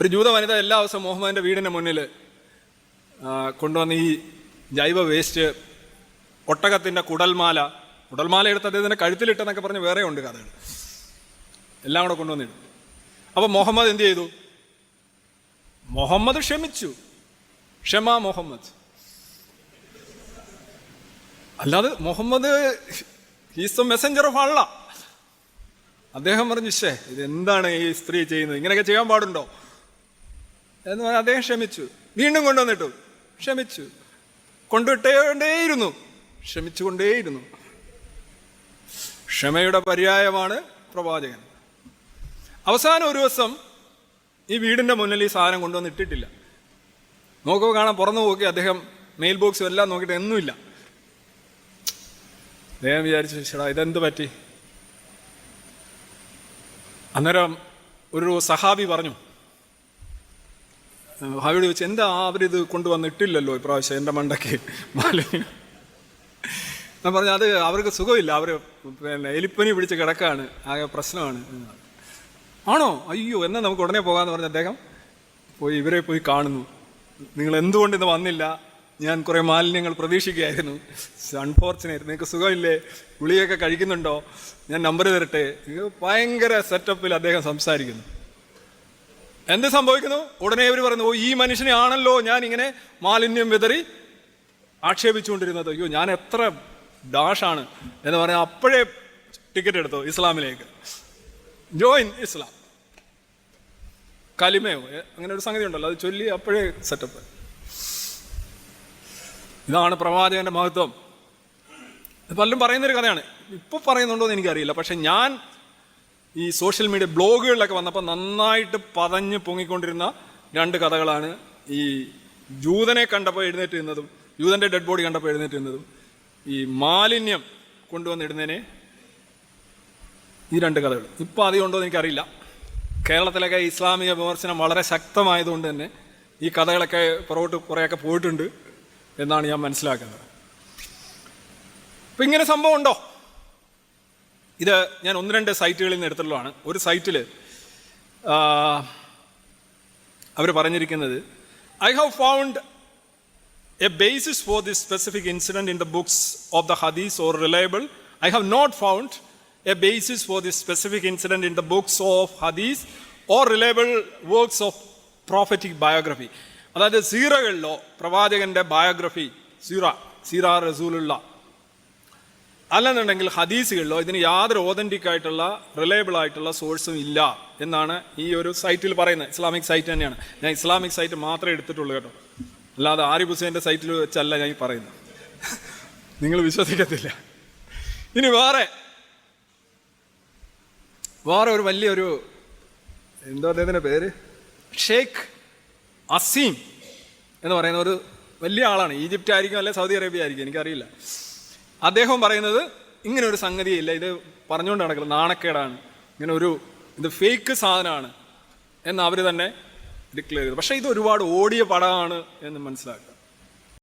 ഒരു ജൂത വനിത എല്ലാ ദിവസവും മുഹമ്മദിന്റെ വീടിന്റെ മുന്നിൽ കൊണ്ടുവന്ന ഈ ജൈവ വേസ്റ്റ് ഒട്ടകത്തിന്റെ കുടൽമാല കുടൽമാല എടുത്ത് അദ്ദേഹത്തിന്റെ കഴുത്തിലിട്ടെന്നൊക്കെ പറഞ്ഞ് വേറെ ഉണ്ട് കഥകൾ എല്ലാം കൂടെ കൊണ്ടുവന്നിടും അപ്പോൾ മുഹമ്മദ് എന്ത് ചെയ്തു? മുഹമ്മദ് ക്ഷമിച്ചു. ക്ഷമ മുഹമ്മദ്. അല്ലാതെ Muhammad is the messenger of Allah അദ്ദേഹം പറഞ്ഞു ശേ ഇതെന്താണ് ഈ സ്ത്രീ ചെയ്യുന്നത്? ഇങ്ങനെയൊക്കെ ചെയ്യാൻ പാടുണ്ടോ? എന്ന് പറഞ്ഞാൽ അദ്ദേഹം ക്ഷമിച്ചു. വീണ്ടും കൊണ്ടുവന്നിട്ടു. ക്ഷമിച്ചു. കൊണ്ടുവിട്ടേണ്ടേയിരുന്നു ക്ഷമിച്ചുകൊണ്ടേയിരുന്നു. ക്ഷമയുടെ പര്യായമാണ് പ്രവാചകൻ. അവസാനം ഒരു ദിവസം ഈ വീടിന്റെ മുന്നിൽ ഈ സാധനം കൊണ്ടുവന്ന് ഇട്ടിട്ടില്ല. നോക്കുമ്പോൾ കാണാൻ പുറന്നു നോക്കി അദ്ദേഹം മെയിൽ ബോക്സ് എല്ലാം നോക്കിയിട്ട് ഒന്നുമില്ല അദ്ദേഹം വിചാരിച്ചു ചേടാ ഇതെന്ത് പറ്റി? അന്നേരം ഒരു സഹാബി പറഞ്ഞു സഹാബിയോട് ചോദിച്ചു എന്താ അവരിത് കൊണ്ടുവന്നിട്ടില്ലല്ലോ ഇപ്രാവശ്യം എന്റെ മണ്ടയ്ക്ക് മാലിന്യം ഞാൻ പറഞ്ഞു അത് അവർക്ക് സുഖമില്ല. അവർ പിന്നെ എലിപ്പനി പിടിച്ച് കിടക്കാണ്. ആകെ പ്രശ്നമാണ്. ആണോ? അയ്യോ എന്നാൽ നമുക്ക് ഉടനെ പോകാമെന്ന് പറഞ്ഞ അദ്ദേഹം? പോയി ഇവരെ പോയി കാണുന്നു. നിങ്ങൾ എന്തുകൊണ്ട് ഇന്ന് വന്നില്ല? ഞാൻ കുറേ മാലിന്യങ്ങൾ പ്രതീക്ഷിക്കുകയായിരുന്നു. അൺഫോർച്ചുനേറ്റ് നിങ്ങൾക്ക് സുഖമില്ലേ? ഗുളികയൊക്കെ കഴിക്കുന്നുണ്ടോ? ഞാൻ നമ്പർ തരട്ടെ? ഭയങ്കര സെറ്റപ്പിൽ അദ്ദേഹം സംസാരിക്കുന്നു. എന്ത് സംഭവിക്കുന്നു? ഉടനെ ഇവർ പറയുന്നു ഓ ഈ മനുഷ്യനെ ആണല്ലോ ഞാൻ ഇങ്ങനെ മാലിന്യം വിതറി ആക്ഷേപിച്ചുകൊണ്ടിരുന്നത്. അയ്യോ ഞാൻ എത്ര ഡാഷാണ് എന്ന് പറഞ്ഞാൽ അപ്പോഴേ ടിക്കറ്റ് എടുത്തു ഇസ്ലാമിലേക്ക്. ജോയിൻ ഇസ്ലാം കലിമയോ? അങ്ങനെ ഒരു സംഗതി ഉണ്ടല്ലോ. അത് ചൊല്ലി അപ്പോഴേ സെറ്റപ്പ് ഇതാണ് പ്രവാചകന്റെ മഹത്വം. പലരും പറയുന്നൊരു കഥയാണ്. ഇപ്പോൾ പറയുന്നുണ്ടോ എന്ന് എനിക്കറിയില്ല. പക്ഷെ ഞാൻ ഈ സോഷ്യൽ മീഡിയ ബ്ലോഗുകളിലൊക്കെ വന്നപ്പോൾ നന്നായിട്ട് പതഞ്ഞ് പൊങ്ങിക്കൊണ്ടിരുന്ന രണ്ട് കഥകളാണ് ഈ ജൂതനെ കണ്ടപ്പോൾ എഴുന്നേറ്റ് നിന്നതും ജൂതന്റെ ഡെഡ് ബോഡി കണ്ടപ്പോൾ എഴുന്നേറ്റ് നിന്നതും ഈ മാലിന്യം കൊണ്ടുവന്നിടുന്നതിനെ ഈ രണ്ട് കഥകൾ. ഇപ്പോൾ ഉണ്ടോ എന്ന് എനിക്കറിയില്ല. കേരളത്തിലൊക്കെ ഇസ്ലാമിക വിമർശനം വളരെ ശക്തമായതുകൊണ്ട് തന്നെ ഈ കഥകളൊക്കെ പുറകോട്ട് കുറേയൊക്കെ പോയിട്ടുണ്ട് എന്നാണ് ഞാൻ മനസ്സിലാക്കുന്നത്. അപ്പം ഇങ്ങനെ സംഭവം ഉണ്ടോ? ഇത് ഞാൻ ഒന്ന് രണ്ട് സൈറ്റുകളിൽ നിന്ന് എടുത്തുള്ളതാണ് ഒരു സൈറ്റിൽ അവർ പറഞ്ഞിരിക്കുന്നത് I have found a basis for this specific incident in the books of the hadith or reliable I have not found a basis for this specific incident in the books of hadith or reliable works of prophetic biography അതായത് സീറകളിലോ പ്രവാചകന്റെ biography സീറ സീറ റസൂലുള്ള അല്ലെന്നുണ്ടെങ്കിൽ ഹദീസുകളിലോ ഇതിന് യാതൊരു authentic ആയിട്ടുള്ള reliable ആയിട്ടുള്ള സോഴ്സും ഇല്ല എന്നാണ് ഈ ഒരു സൈറ്റിൽ പറയുന്നത്. ഇസ്ലാമിക് സൈറ്റ് തന്നെയാണ്. ഞാൻ ഇസ്ലാമിക് സൈറ്റ് മാത്രമേ എടുത്തിട്ടുള്ളൂ കേട്ടോ. അല്ലാതെ ആരിഫ് ഹുസൈന്റെ സൈറ്റിൽ വെച്ചല്ല ഞാൻ ഈ പറയുന്നത്. നിങ്ങൾ വിശ്വസിക്കത്തില്ല. ഇനി വേറെ. വേറെ ഒരു വലിയൊരു എന്തോ അദ്ദേഹത്തിന്റെ പേര്? ഷേഖ് അസീം എന്ന് പറയുന്ന ഒരു വലിയ ആളാണ്. ഈജിപ്റ്റ് ആയിരിക്കും അല്ലെ സൗദി അറേബ്യ ആയിരിക്കും എനിക്കറിയില്ല. അദ്ദേഹം പറയുന്നത് ഇങ്ങനെ ഒരു സംഗതിയില്ല. ഇത് പറഞ്ഞുകൊണ്ട് നടക്കുന്നത് നാണക്കേടാണ്. ഇങ്ങനെ ഒരു ഇത് ഫേക്ക് സാധനമാണ് എന്ന് അവർ തന്നെ ഡിക്ലെയർ ചെയ്തു. പക്ഷേ ഇത് ഒരുപാട് ഓടിയ പടമാണ് എന്ന് മനസ്സിലാക്കി